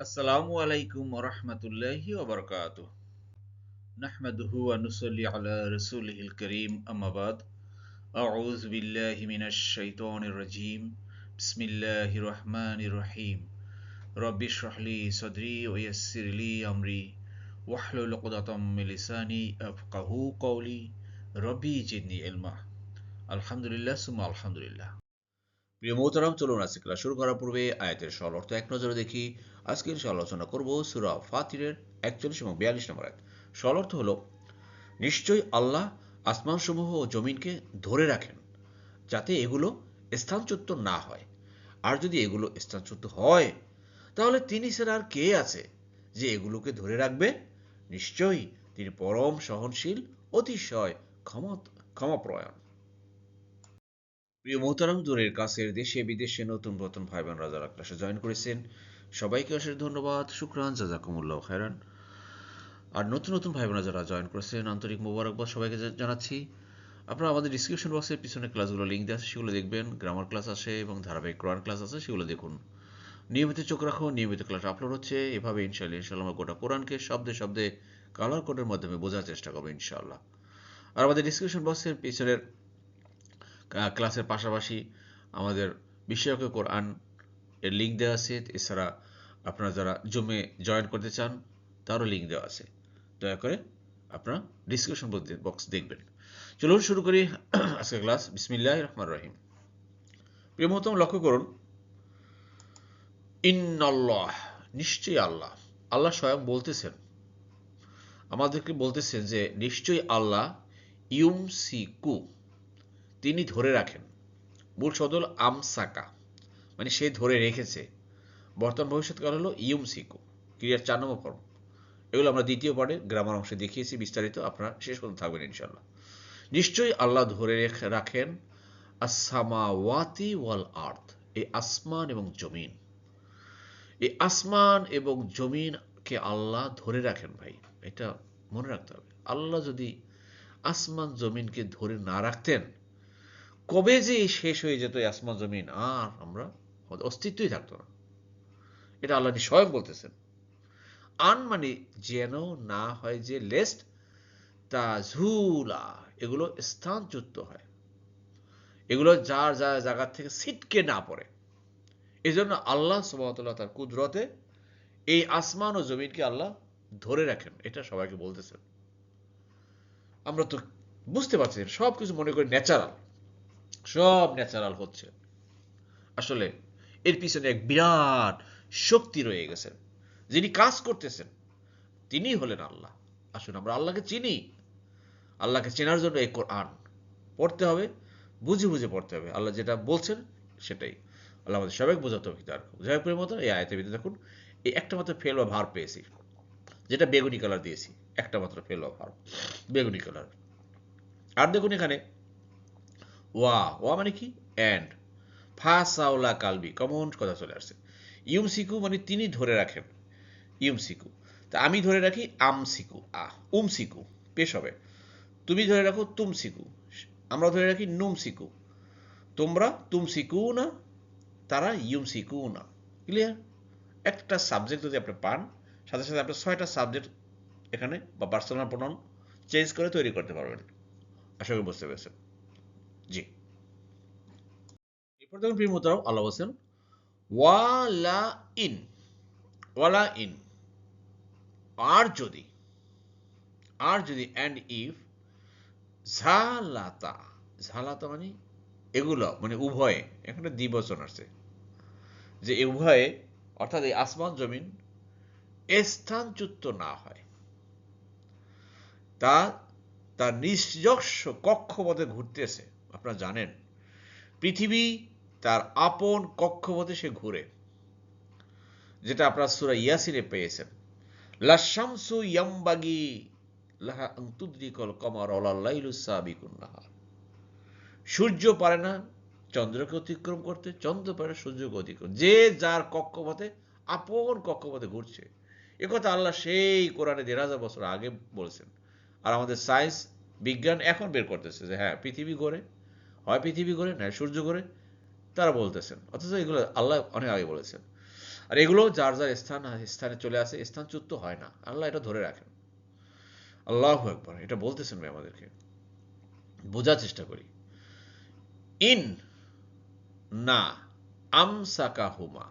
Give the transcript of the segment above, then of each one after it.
আসসালামু আলাইকুম ওরহমতুল্লাহি ওবরকাত نحمده ونصلي على رسوله الكريم أما بعد أعوذ بالله من الشيطان الرجيم بسم الله الرحمن الرحيم رب اشرح لي صدري ويسر لي أمري واحلل عقدة من لساني أفقهوا قولي ربي زدني علما আলহামদুলিল্লাহ সুমা আলহামদুলিল্লাহ প্রিয় মোহতারাম চলুন আজকে ক্লাস শুরু করার পূর্বে আয়াতের সরল অর্থ এক নজরে দেখি আজকে ইনশাআল্লাহ আলোচনা করব সূরা ফাতিরের একচল্লিশ এবং বিয়াল্লিশ নম্বর সরল অর্থ হলো, নিশ্চয়ই আল্লাহ আসমানসমূহ ও জমিনকে ধরে রাখেন যাতে এগুলো স্থানচ্যুত না হয়। আর যদি এগুলো স্থানচ্যুত হয়, তাহলে তিনি ছাড়া আর কে আছে যে এগুলোকে ধরে রাখবে? নিশ্চয়ই তিনি পরম সহনশীল, অতিশয় ক্ষমা, ক্ষমাপ্রয়ণ। প্রিয় মোহতারাম, দূরের কাছের দেশে, বিদেশে নতুন নতুন ভাই বোনরা যারা ক্লাসে জয়েন করেছেন সবাইকে অশেষ ধন্যবাদ। শুক্রান, জাজাকুমুল্লাহ খায়রান। আর নতুন নতুন ভাই বোনরা যারা জয়েন করেছেন, আন্তরিক মোবারকবাদ সবাইকে জানাচ্ছি। আপনারা আমাদের ডিসক্রিপশন বক্সের পিছনে ক্লাসগুলো লিঙ্ক দেওয়া আছে, সেগুলো দেখবেন। গ্রামার ক্লাস আছে এবং ধারাবাহিক কোরআন ক্লাস আছে, সেগুলো দেখুন। নিয়মিত চোখ রাখো, নিয়মিত ক্লাস আপলোড হচ্ছে। এভাবে ইনশাল্লাহ ইনশাল্লাহ আমরা গোটা কোরআনকে শব্দে শব্দে কালার কোডের মাধ্যমে বোঝার চেষ্টা করব ইনশাআল্লাহ। আর আমাদের ডিসক্রিপশন বক্সের পিছনের ক্লাসের পাশাপাশি আমাদের বিষয়ক কোরআন এর লিঙ্ক দেওয়া আছে। এছাড়া আপনারা যারা জমে জয়েন করতে চান, তারও লিঙ্ক দেওয়া আছে। দয়া করে আপনারা ডিসক্রিপশন বক্স দেখবেন। চলুন শুরু করি আজকের ক্লাস বিসমিল্লাহ রহমান রহিম। প্রিয় মহতম লক্ষ্য করুন। ইন্নাল্লাহ, নিশ্চয়ই আল্লাহ। আল্লাহ স্বয়ং বলতেছেন। আমাদেরকে বলতেছেন যে, নিশ্চয়ই আল্লাহ ইউম সি কু তিনি ধরে রাখেন। মূল সদল আমসাকা। মানে সে ধরে রেখেছে। বর্তমান ভবিষ্যৎকাল হলো ইউমসিকু ক্রিয়ার চার নম্বর ফর্ম এগুলো আমরা দ্বিতীয় পার্টে গ্রামার অংশে দেখিয়েছি, বিস্তারিত আপনারা শেষ পর্যন্ত থাকবেন ইনশাল্লাহ নিশ্চয়ই আল্লাহ ধরে রেখে- রাখেন আসামাওয়াতি ওয়াল আর্থ এই আসমান এবং জমিন। এই আসমান এবং জমিনকে আল্লাহ ধরে রাখেন ভাই, এটা মনে রাখতে হবে। আল্লাহ যদি আসমান জমিনকে ধরে না রাখতেন, কবে যে শেষ হয়ে যেত আসমান জমিন? আর আমরা আমাদের অস্তিত্বই থাকতো না। এটা আল্লাহ স্বয়ং বলতেছেন? আন মানে যেন না হয় যে লেস্ট তা ঝুলা এগুলো স্থানচ্যুত হয়। এগুলো যার যার জায়গা থেকে ছিটকে না পড়ে। এই জন্য আল্লাহ সুবাহতাল্লাহ তার কুদরতে এই আসমান ও জমিনকে আল্লাহ ধরে রাখেন। এটা সবাইকে বলতেছেন। আমরা তো বুঝতে পারছি সব কিছু মনে করি ন্যাচারাল সব ন্যাচারাল হচ্ছে। আসলে এর পিছনে এক বিরাট শক্তি রয়ে গেছেন, যিনি কাজ করতেছেন, তিনিই হলেন আল্লাহ। আসুন, আমরা আল্লাহকে চিনি। আল্লাহকে চেনার জন্য এই কোরআন পড়তে হবে, বুঝে বুঝে পড়তে হবে। আল্লাহ যেটা বলছেন সেটাই। আল্লাহ আমাদের সবাইকে বোঝাতে হবে তার হোক মতো, এই আয়তের ভিতরে দেখুন, এই একটা মাত্র ফেল বা ভার পেয়েছি, যেটা বেগুনি কালার দিয়েছি, একটা মাত্র ফেল বা ভার, বেগুনি কালার। আর দেখুন এখানে, ওয়া ওয়া মানে কি? অ্যান্ড ফাসাউলা কালবি কমন কথা চলে আসছে। ইউমসিকু মানে তিনি ধরে রাখেন। ইউমসিকু তা আমি ধরে রাখি আমসিকু আ উমসিকু পেশ হবে। তুমি ধরে রাখো তুমসিকু আমরা ধরে রাখি নুমসিকু তোমরা তুমসিকু না, তারা ইউমসিকু না। ক্লিয়ার একটা সাবজেক্ট যদি আপনি পান, সাথে সাথে আপনি ছয়টা সাবজেক্ট এখানে বা পার্সোনাল প্রনাউন চেঞ্জ করে তৈরি করতে পারবেন। আশা করি বুঝতে পেরেছেন। জি। এরপর দেখুন প্রিয় আল্লাহ ওয়ালা ইন ওয়ালা ইন, আর যদি আর যদি অ্যান্ড ইফ ঝালাতা ঝালাতা মানে এগুলো মানে উভয়ে, এখানে দ্বিবচন আসছে যে উভয়ে, অর্থাৎ এই আসমান জমিন, স্থানচ্যুত না হয়, তা তার নিজস্ব কক্ষপথে ঘুরতেছে, আপনারা জানেন, পৃথিবী তার আপন কক্ষপথে সে ঘুরে, যেটা আপনারা সুরা ইয়াসিনে পেয়েছেন। লাশামসু ইয়ামবাগি, লাহা আন কমার সূর্য পারে না, চন্দ্রকে অতিক্রম করতে, চন্দ্র পারে সূর্যকে অতিক্রম। যে যার কক্ষপথে, আপন কক্ষপথে ঘুরছে। একথা আল্লাহ সেই কোরআনে দেড় হাজার বছর আগে বলেছেন। আর আমাদের সায়েন্স বিজ্ঞান এখন বের করতেছে যে হ্যাঁ পৃথিবী ঘোরে, হয় পৃথিবী ঘোরে, না সূর্য ঘোরে। তারা বলতেছেন। অথচ এগুলো আল্লাহ অনেক আগে বলেছেন। আর এগুলো যার যার স্থান, স্থানে চলে আসে স্থানচ্যুত হয় না। আল্লাহ এটা ধরে রাখেন। আল্লাহ একবার এটা বলতেছেন ভাই আমাদেরকে। বোঝার চেষ্টা করি। ইন না আমসাকা হুমা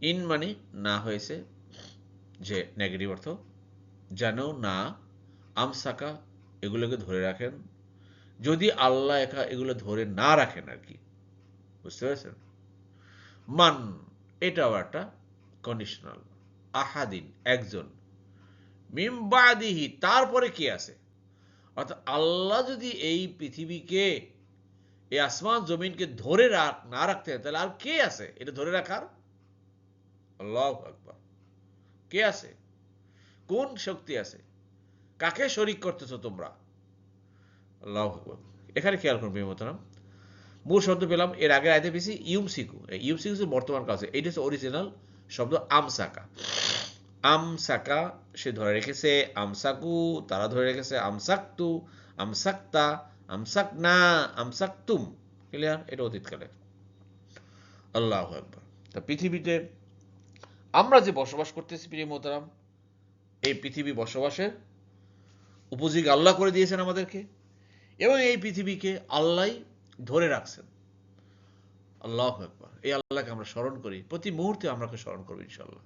ইন মানে না হয়েছে, যে নেগেটিভ অর্থ। যেন না, আমসাকা এগুলোকে ধরে রাখেন। যদি আল্লাহ একা এগুলো ধরে না রাখেন আর কি। বুঝতে পেরেছেন? মান, এটাও একটা কন্ডিশনাল আহাদিন, একজন। মিমবাদিহি তারপরে কি আছে? অর্থাৎ আল্লাহ যদি এই পৃথিবীকে, এই আসমান জমিনকে ধরে রাখ, না রাখতে তাহলে আর কে আছে? এটা ধরে রাখার? আল্লাহ আকবার। কে আছে? কোন শক্তি আছে? কাকে শরিক করতেছ তোমরা? আল্লাহ আকবার। এখানে খেয়াল করবে মোহতারাম। মূল শব্দ পেলাম এর আগে আয়তে পেয়েছি ইউমসিকু। ইউমসিকু বর্তমান কাছে এইটা হচ্ছে অরিজিনাল শব্দ আমসাকা। আমসাকা সে ধরে রেখেছে, আমসাকু, তারা ধরে রেখেছে, আমসাকতু, আমসাক্তা, আমসাকনা, আমসাকতুম। ক্লিয়ার এটা অতীতকালে। আল্লাহ একবার তা পৃথিবীতে আমরা যে বসবাস করতেছি, প্রিয় মোতারাম এই পৃথিবী বসবাসের উপযোগী আল্লাহ করে দিয়েছেন আমাদেরকে। এবং এই পৃথিবীকে আল্লাহ ধরে রাখছেন। আল্লাহ একবার এই আল্লাহকে আমরা স্মরণ করি। প্রতি মুহূর্তে আমরাকে স্মরণ করব ইনশাল্লাহ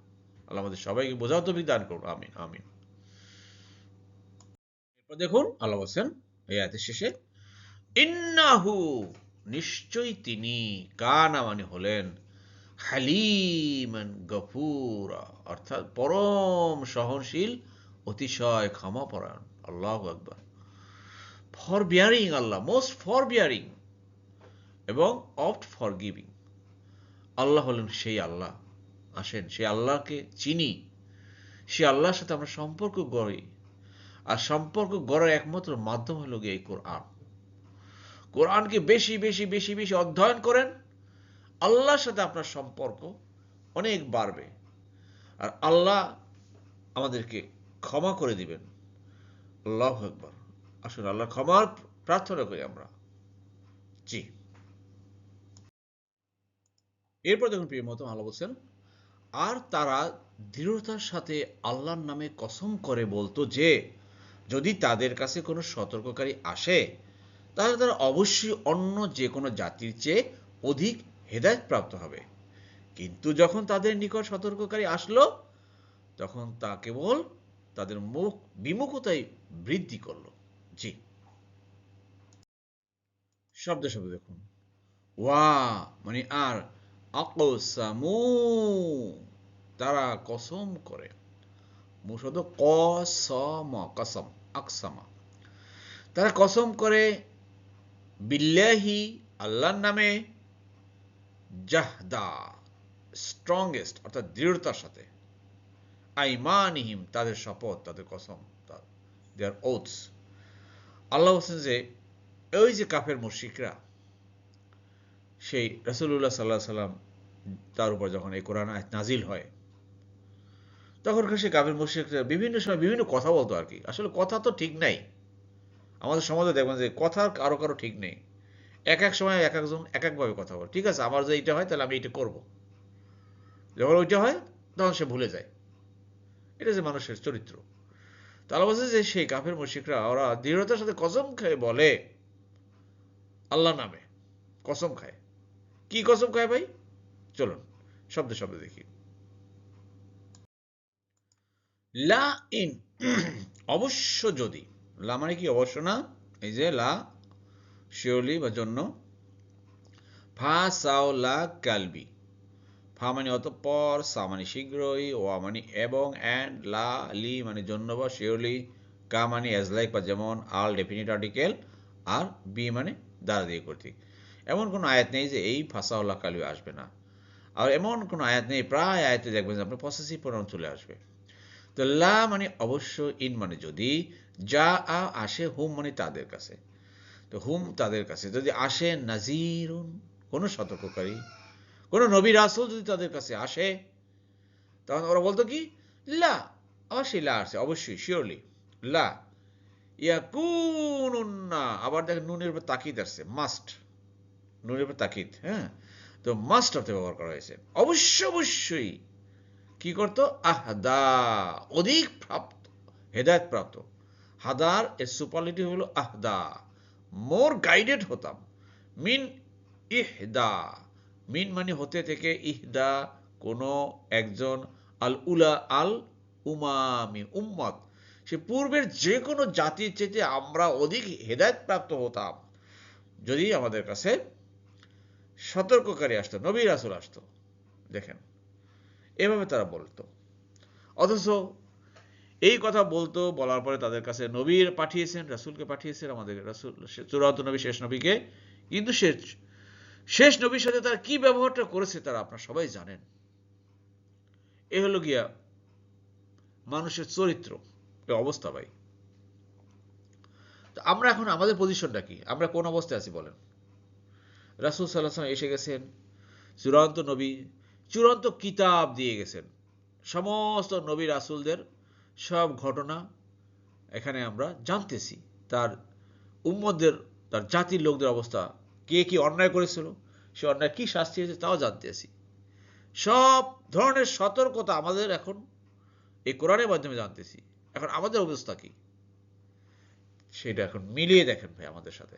আল্লাহ আমাদের সবাইকে বোঝাও তো দান করব আমিন আমিন। এরপর দেখুন আল্লাহ বলছেন, এই আয়াতের শেষে, ইন্নাহু, নিশ্চয়ই তিনি কানা মানে হলেন হালিমান গফুরা। অর্থাৎ পরম সহনশীল, অতিশয় ক্ষমাপরায়ণ। আল্লাহ আকবার। ফর বিয়ারিং আল্লাহ মোস্ট ফর বিয়ারিং এবং অফট ফর গিভিং আল্লাহ হলেন সেই আল্লাহ। আসেন, সেই আল্লাহকে চিনি। সে আল্লাহর সাথে আমরা সম্পর্ক গড়ি। আর সম্পর্ক গড়ার একমাত্র মাধ্যম হলো গিয়ে এই কোরআন। কোরআনকে বেশি বেশি বেশি বেশি অধ্যয়ন করেন, আল্লাহর সাথে আপনার সম্পর্ক অনেক বাড়বে। আর আল্লাহ আমাদেরকে ক্ষমা করে দিবেন। আল্লাহ একবার আসলে আল্লাহ ক্ষমার প্রার্থনা করি আমরা। জি। এরপর দেখুন প্রিয় মতো আল্লাহ বলছেন, আর তারা দৃঢ়তার সাথে আল্লাহর নামে কসম করে বলতো যে, যদি তাদের কাছে কোনো সতর্ককারী আসে, তাহলে তারা অবশ্যই অন্য যে কোনো জাতির চেয়ে অধিক হেদায়ত প্রাপ্ত হবে। কিন্তু যখন তাদের নিকট সতর্ককারী আসলো, তখন তা কেবল তাদের মুখ বিমুখতাই বৃদ্ধি করল। জি। শব্দ শব্দ দেখুন। ওয়া মানে আর আকসামু তারা কসম করে। মুসদ কসম কসম, আকসামা। তারা কসম করে, বিল্লাহি, আল্লাহর নামে জাহদা স্ট্রংগেস্ট অর্থাৎ দৃঢ়তার সাথে। আইমানিহিম, তাদের শপথ, তাদের কসম দেয়ার ওথস আল্লাহ হোসেন যে, ওই যে কাফের মুশিকরা সেই রসুল্লাহ সাল্লাহ সাল্লাম তার উপর যখন এই কোরআন নাজিল হয়, তখনকার সে কাফের মুশিকরা বিভিন্ন সময় বিভিন্ন কথা বলতো আর কি। আসলে কথা তো ঠিক নাই। আমাদের সমাজে দেখবেন যে কথার কারও কারও ঠিক নেই। এক এক সময় এক একজন এক একভাবে কথা বলে। ঠিক আছে, আমার যদি এইটা হয়, তাহলে আমি এইটা করব। যখন ওইটা হয়, তখন সে ভুলে যায়। এটা যে মানুষের চরিত্র। তারা বলছে যে সেই কাফের মুশিকরা ওরা দৃঢ়তার সাথে কসম খেয়ে বলে আল্লাহ নামে কসম খায়। কি কসম খায় ভাই? চলুন, শব্দ শব্দ দেখি। লা ইন, অবশ্য যদি, লা মানে কি অবশ্য না? এই যে লা, শিওরলি বা জন্য। ফা, সাও, লা, কালবি। ফা মানে অতঃপর সা মানে শীঘ্রই ও মানে এবং, অ্যান্ড, লা, লি মানে জন্য বা শিওরলি কা মানে অ্যাজ লাইক বা যেমন, আল ডেফিনিট আর্টিকেল, আর বি মানে দ্বারা দিয়ে কর্তৃক। এমন কোনো আয়াত নেই যে এই ফাঁসাউল্লাহ কালিও আসবে না। আর এমন কোনো আয়াত নেই, প্রায় আয়াতে দেখবেন যে আপনার পসেসিভ প্রণাম চলে আসবে। তো লা মানে অবশ্য ইন মানে যদি যা আ আসে হুম মানে তাদের কাছে। তো হুম তাদের কাছে, যদি আসে নাজিরুন, কোনো সতর্ককারী, কোনো নবী রাসুল যদি তাদের কাছে আসে তখন ওরা বলতো কি? লা, অবশ্যই লা আসে, অবশ্যই শিওরলি লা। ইয়াকুনুন না আবার দেখেন নুনের উপর তাকিদ আসছে মাস্ট নুনের উপর তাকিদ হ্যাঁ? তো মাস্ট অর্থে ব্যবহার করা হয়েছে। অবশ্য, অবশ্যই কি করত? আহদা, অধিক প্রাপ্ত, হেদায়ত প্রাপ্ত। হাদার, এর সুপারলিটি হলো আহদা। মোর গাইডেড হতাম। মিন ইহদা মিন মানে হতে থেকে ইহদা কোনো একজন আল উলা আল উমামি উম্মত। সে পূর্বের যে কোনো জাতির চেয়ে আমরা অধিক হেদায়ত প্রাপ্ত হতাম। যদি আমাদের কাছে সতর্ককারী আসতো নবী রাসুল আসতো। দেখেন, এভাবে তারা বলতো। অথচ এই কথা বলতো, বলার পরে তাদের কাছে নবীর পাঠিয়েছেন, রাসুলকে পাঠিয়েছেন, আমাদের রাসুল চূড়ান্ত নবী, শেষ নবীকে। কিন্তু শেষ শেষ নবীর সাথে তারা কি ব্যবহারটা করেছে তারা আপনারা সবাই জানেন। এ হলো গিয়া মানুষের চরিত্র অবস্থা ভাই। তো আমরা এখন, আমাদের পজিশনটা কি? আমরা কোন অবস্থায় আছি বলেন? রাসুল সাল্লাহ এসে গেছেন, চূড়ান্ত নবী, চূড়ান্ত কিতাব দিয়ে গেছেন। সমস্ত নবী রাসুলদের সব ঘটনা এখানে আমরা জানতেছি। তার উম্মদের তার জাতির লোকদের অবস্থা, কে কি অন্যায় করেছিল, সে অন্যায় কি শাস্তি হয়েছে তাও জানতেছি। সব ধরনের সতর্কতা আমাদের এখন এই কোরআনের মাধ্যমে জানতেছি। এখন আমাদের অবস্থা কি? সেটা এখন মিলিয়ে দেখেন ভাই আমাদের সাথে।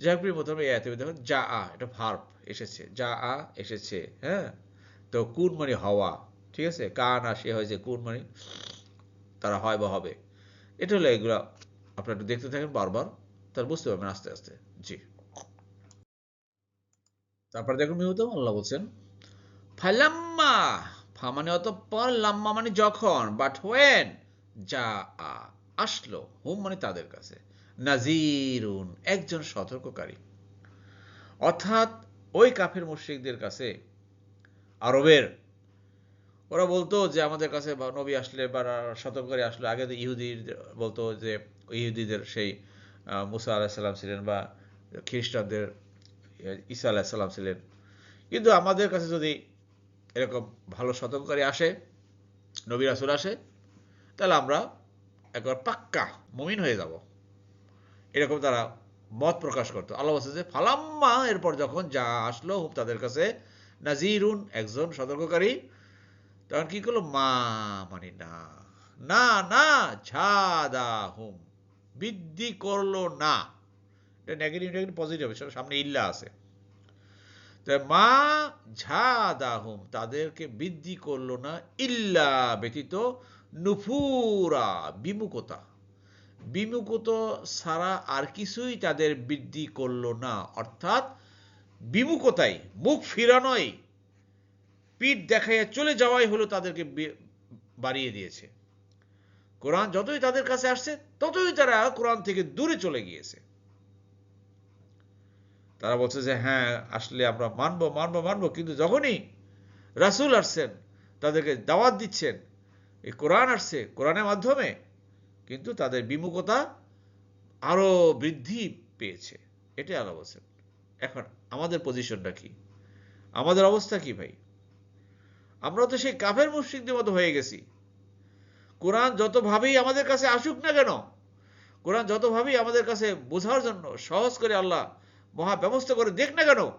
যাই প্রথমে এই আয়াতে দেখুন, যা আ, এটা ভার্ব এসেছে, যা আ এসেছে হ্যাঁ? তো কুন মানে হওয়া, ঠিক আছে? কান আসে হয়েছে কুন মানে তারা হয় বা হবে। এটা হলো এগুলো, আপনারা একটু দেখতে থাকেন বারবার তার বুঝতে পারবেন আস্তে আস্তে। জি। তারপর দেখুন মিহুতম আল্লাহ বলছেন, ফালাম্মা ফা মানে অতঃপর লাম্মা মানে যখন বাট হোয়েন যা আসলো, হুম মানে তাদের কাছে। নাজিরুন, একজন সতর্ককারী। অর্থাৎ ওই কাফের মুশ্রিকদের কাছে, আরবের, ওরা বলতো যে আমাদের কাছে নবী আসলে বা সতর্ককারী আসলে, আগে তো ইহুদি বলতো যে ইহুদিদের সেই মুসা আলাহিসাল্লাম ছিলেন বা খ্রিস্টানদের, ঈসা আলাহিসাল্লাম ছিলেন। কিন্তু আমাদের কাছে যদি এরকম ভালো সতর্ককারী আসে, নবী রাসুল আসে, তাহলে আমরা একবার পাক্কা মমিন হয়ে যাব। এরকম তারা মত প্রকাশ করতো। আল্লাহ বলছে যে, ফালাম্মা এরপর যখন যা আসলো হুম তাদের কাছে, নাজিরুন একজন সতর্ককারী, তখন কি করল? মা মানে না না না ঝাদা হুম বৃদ্ধি করল না। এটা নেগেটিভ নেগেটিভ পজিটিভ সেটা সামনে ইল্লা আছে। তো মা ঝাদা হুম তাদেরকে বৃদ্ধি করল না, ইল্লা ব্যতীত নুফুরা, বিমুখতা। বিমুখত ছাড়া আর কিছুই তাদের বৃদ্ধি করল না। অর্থাৎ বিমুখতাই, মুখ ফিরানোই পিঠ দেখাইয়া চলে যাওয়াই হলো তাদেরকে বাড়িয়ে দিয়েছে। কোরআন যতই তাদের কাছে আসছে, ততই তারা কোরআন থেকে দূরে চলে গিয়েছে। তারা বলছে যে হ্যাঁ আসলে আমরা মানবো মানবো মানবো, কিন্তু যখনই রাসুল আসছেন, তাদেরকে দাওয়াত দিচ্ছেন, এই কোরআন আসছে, কোরআনের মাধ্যমে কিন্তু তাদের বিমুখতা আরও বৃদ্ধি পেয়েছে। এটাই আল্লাহ বলছেন। এখন আমাদের পজিশনটা কি? আমাদের অবস্থা কি ভাই? আমরা তো সেই কাফের মুশ্রিকদের মতো হয়ে গেছি। কোরআন যতভাবেই আমাদের কাছে আসুক না কেন, কোরআন যতভাবেই আমাদের কাছে বোঝার জন্য সহজ করে আল্লাহ মহা ব্যবস্থা করে দেখ না কেন,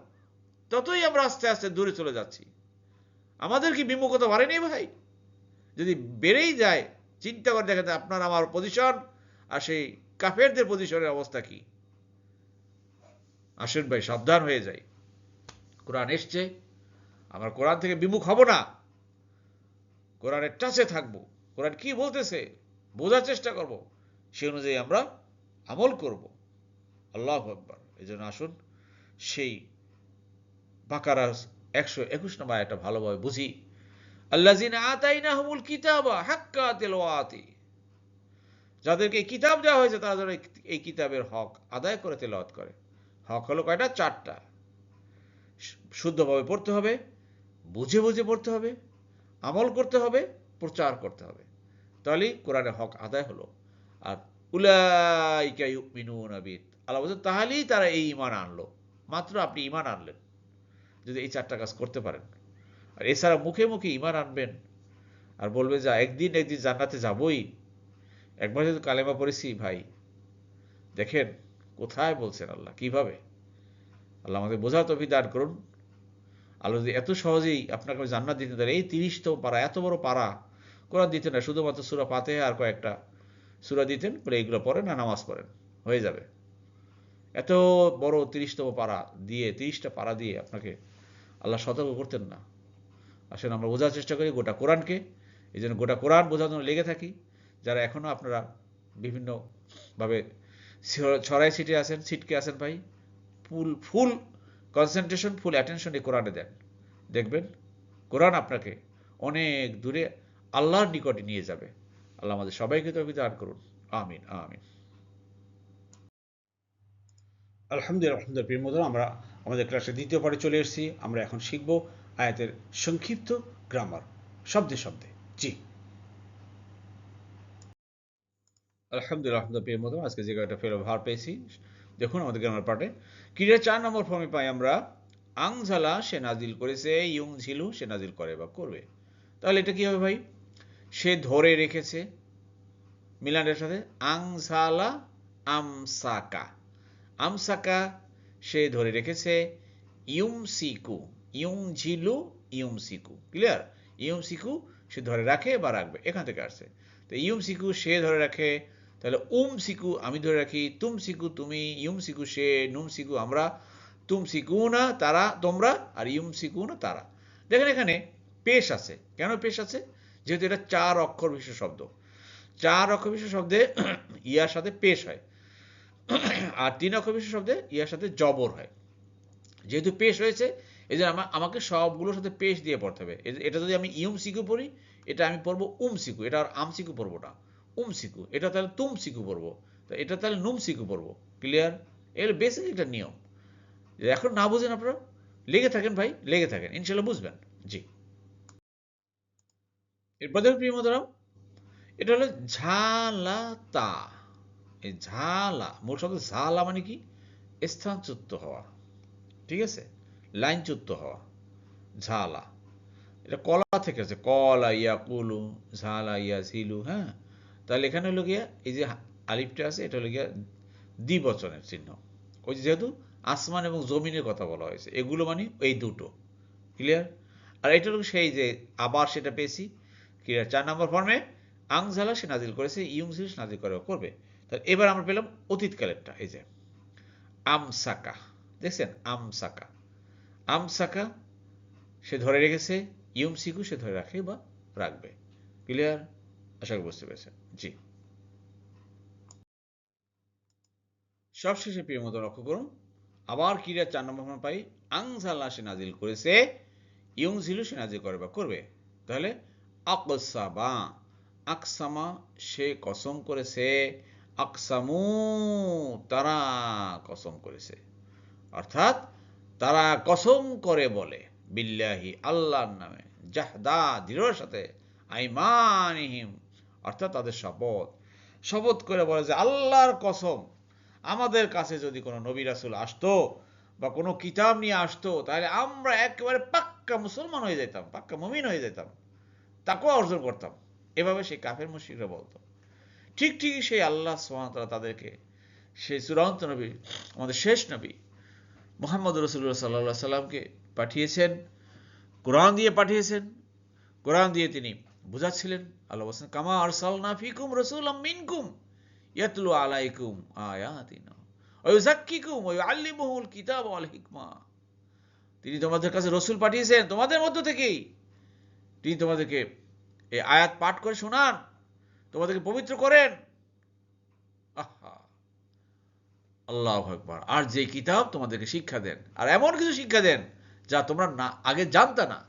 ততই আমরা আস্তে আস্তে দূরে চলে যাচ্ছি। আমাদের কি বিমুখতা বাড়েনি ভাই? যদি বেড়েই যায় চিন্তা করে দেখেন আপনার আমার পজিশন আর সেই কাফেরদের পজিশনের অবস্থা কি। আসেন ভাই, সাবধান হয়ে যায় কোরআন এসছে, আমরা কোরআন থেকে বিমুখ হব না। কোরআনের টাচে থাকব। কোরআন কি বলতেছে, বোঝার চেষ্টা করব। সে অনুযায়ী আমরা আমল করব। আল্লাহ আকবর। এই জন্য আসুন, সেই বাকারা একশো একুশ নম্বর একটা ভালোভাবে বুঝি। আল্লাজিনা আতাইনাহুমুল কিতাবা হাক্কা তেলাওয়াতি। যাদেরকে কিতাব দেওয়া হয়েছে, তারা যেন এই কিতাবের হক আদায় করে, তেলাওয়াত করে। হক হলো কয়টা? চারটা। শুদ্ধভাবে পড়তে হবে, বুঝে বুঝে পড়তে হবে, আমল করতে হবে, প্রচার করতে হবে। তাহলেই কোরআনের হক আদায় হলো। আর উলাইকা আল্লাহ বলছেন, তাহলেই তারা এই ইমান আনলো। মাত্র আপনি ইমান আনলেন। যদি এই চারটা কাজ করতে পারেন। আর এছাড়া মুখে মুখে ইমান আনবেন। আর বলবে যা একদিন একদিন জান্নাতে যাবই। একবার যদি কালেমা পড়েছি, ভাই। দেখেন, কোথায় বলছেন আল্লাহ, কীভাবে? আল্লাহ আমাদের বোঝা তফি দান করুন। আল্লাহ যদি এত সহজেই আপনাকে জান্নাত দিতেন তাহলে এই তিরিশতম পারা, এত বড় পাড়া কোরআন দিতেন না, শুধুমাত্র সুরা পাতে আর কয়েকটা সুরা দিতেন বলে এইগুলো পড়েন না নামাজ পড়েন, হয়ে যাবে। এত বড় তিরিশতম পাড়া দিয়ে, তিরিশটা পারা দিয়ে আপনাকে আল্লাহ সতর্ক করতেন না। আসলে আমরা বোঝার চেষ্টা করি গোটা কোরআনকে। এই জন্য গোটা কোরআন বোঝার জন্য লেগে থাকি। যারা এখনও আপনারা বিভিন্নভাবে ছড়াই সিটে আছেন সিটকে আছেন ভাই, ফুল ফুল কনসেন্ট্রেশন ফুল অ্যাটেনশন এই কোরআনে দেন। দেখবেন কোরআন আপনাকে অনেক দূরে আল্লাহর নিকটে নিয়ে যাবে। আল্লাহ আমাদের সবাইকে তবে দান করুন। আমিন আমিন। আলহামদুলিল্লাহ আলহামদুলিল্লাহ, প্রিয় আমরা আমাদের ক্লাসের দ্বিতীয় পাঠে চলে এসেছি। আমরা এখন শিখব আয়াতের সংক্ষিপ্ত গ্রামার শব্দে শব্দে। জি। আলহামদুলিল্লাহ মতো আজকে যে কয়েকটা ফেরো ভার পেয়েছি, দেখুন আমাদের গ্রামার ক্রিয়া চার নম্বর ফর্মে পাই আমরা আংঝালা সে নাজিল করেছে ঝিলু সে নাজিল করে বা করবে। তাহলে এটা কি হবে ভাই? সে ধরে রেখেছে মিলানের সাথে আংঝালা আমসাকা। আমসাকা সে ধরে রেখেছে ইউম ঝিলু ইউম সিকু। ক্লিয়ার ইউম সিকু সে ধরে রাখে বা রাখবে, এখান থেকে আসছে। তো ইউম সিকু সে ধরে রাখে, তাহলে উম সিকু আমি ধরে রাখি, তুম সিকু তুমি ইউম সিকু সে, নুম সিকু আমরা, তুম সিকু না, তারা, তোমরা, আর ইউম সিকু না, তারা। দেখেন এখানে পেশ আছে। কেন পেশ আছে? যেহেতু এটা চার অক্ষর বিশিষ্ট শব্দ। চার অক্ষর বিশিষ্ট শব্দে ইয়ার সাথে পেশ হয়। আর তিন অক্ষর বিশিষ্ট শব্দে ইয়ার সাথে জবর হয়। যেহেতু পেশ হয়েছে এই আমা- আমাকে সবগুলোর সাথে পেশ দিয়ে পড়তে হবে। এটা যদি আমি ইউম সিকু পড়ি, এটা আমি পড়ব উম সিকু, এটা আর আম সিকু পড়ব না। উম সিকু, এটা তাহলে তুম সিকু পড়ব। তো এটা তাহলে নুম সিকু পড়ব। ক্লিয়ার এর বেসিক একটা নিয়ম। এখন না বুঝেন আপনারা? লেগে থাকেন ভাই, লেগে থাকেন। ইনশাল্লাহ বুঝবেন। জি। এরপর দেখুন প্রিয় মতরাম এটা হলো ঝালাতা। এই ঝালা, মূল শব্দ ঝালা মানে কি? স্থানচ্যুত হওয়া। ঠিক আছে? লাইনচ্যুত হওয়া, ঝালা। এটা কলা থেকে আছে কলা ইয়া কুলু, ঝালা ইয়া ঝিলু হ্যাঁ? তাহলে এখানে হলো গিয়া, এই যে আলিফটা আছে, এটা হলো গিয়া দ্বিবচনের চিহ্ন। ওই যেহেতু আসমান এবং জমিনের কথা বলা হয়েছে, এগুলো মানে এই দুটো। ক্লিয়ার আর এটা হলো সেই যে আবার সেটা পেয়েছি ক্লিয়ার চার নম্বর ফর্মে আংঝালা সে নাজিল করেছে ইউংঝিল সে নাজিল করে, করবে। তাহলে এবার আমরা পেলাম অতীতকালেরটা এই যে, আমসাকা। দেখছেন? আমসাকা। আমসাকা সে ধরে রেখেছে, ইউমসিকু সে ধরে রাখে বা রাখবে। ক্লিয়ার? আশা করি বুঝতে পেরেছেন। জি। সবশেষে প্রিয় মতো লক্ষ্য করুন, আবার ক্রিয়া চার নম্বর ফর্ম পাই আংসাল্লা সে নাজিল করেছে ইউংঝিলু সে নাজিল করে বা করবে। তাহলে, আকসাবা, আকসামা সে কসম করেছে, আকসামু তারা কসম করেছে। অর্থাৎ তারা কসম করে বলে, বিল্লাহি আল্লাহর নামে, জাহদা দৃঢ় সাথে, আইমানিহিম, অর্থাৎ তাদের শপথ। শপথ করে বলে যে, আল্লাহর কসম, আমাদের কাছে যদি কোনো নবী রাসুল আসতো বা কোনো কিতাব নিয়ে আসতো, তাহলে আমরা একেবারে পাক্কা মুসলমান হয়ে যেতাম, পাক্কা মমিন হয়ে যেতাম তাকেও অর্জন করতাম। এভাবে সেই কাফের মুশিকরা বলতো। ঠিক ঠিক সেই আল্লাহ সোহানতলা তাদেরকে, সেই চূড়ান্ত নবী, আমাদের শেষ নবী মোহাম্মদ রসুল্লাহ সাল্লাহ সাল্লামকে পাঠিয়েছেন, কোরআন দিয়ে পাঠিয়েছেন। কোরআন দিয়ে তিনি বুঝাচ্ছিলেন, আল্লাহ বলছেন, কামা আরসাল নাফিকুম রসুল মিনকুম ইয়াতলু আলাইকুম আয়াতিনা ওয়ুজাক্কিকুম ওয়ুআল্লিমুহুল কিতাব ওয়াল হিকমা। তিনি তোমাদের কাছে রসুল পাঠিয়েছেন, তোমাদের মধ্য থেকেই। তিনি তোমাদেরকে এই আয়াত পাঠ করে শোনান, তোমাদেরকে পবিত্র করেন। আল্লাহ আকবার। আর যে কিতাব তোমাদেরকে শিক্ষা দেন, আর এমন কিছু শিক্ষা দেন যা তোমরা না, আগে জানতা না।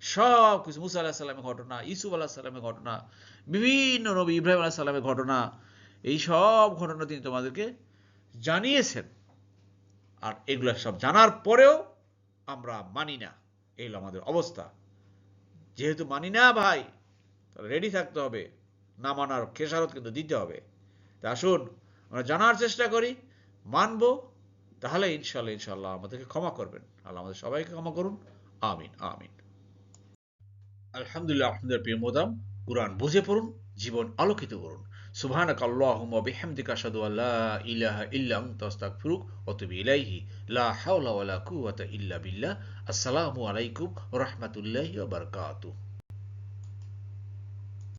সব কিছু মুসা আল্লাহ সাল্লামের ঘটনা ইসুফ আল্লাহ সাল্লামের ঘটনা, বিভিন্ন নবী ইব্রাহিম আল্লাহ সাল্লামের ঘটনা, এই সব ঘটনা তিনি তোমাদেরকে জানিয়েছেন। আর এগুলো সব জানার পরেও আমরা মানি না। এই আমাদের অবস্থা। যেহেতু মানি না ভাই, তাহলে রেডি থাকতে হবে। না মানার খেসারত কিন্তু দিতে হবে। তা আসুন আমরা জানার চেষ্টা করি, মানবো, তাহলে ইনশাল্লাহ ইনশাল্লাহ আমাদেরকে ক্ষমা করবেন। আল্লাহ আমাদের সবাইকে ক্ষমা করুন। আমিন আমিন। আলহামদুলিল্লাহ আপনাদের প্রিয় মোদাম, কোরআন বুঝে পড়ুন, জীবন আলোকিত করুন। সুবহানাক আল্লাহুম্মা বিহামদিকা ইলাইহি। লা হাওলা ওয়ালা কুওয়াতা ইল্লা বিল্লাহ। আসসালামু আলাইকুম ওয়া রাহমাতুল্লাহি ওয়া বারাকাতুহু।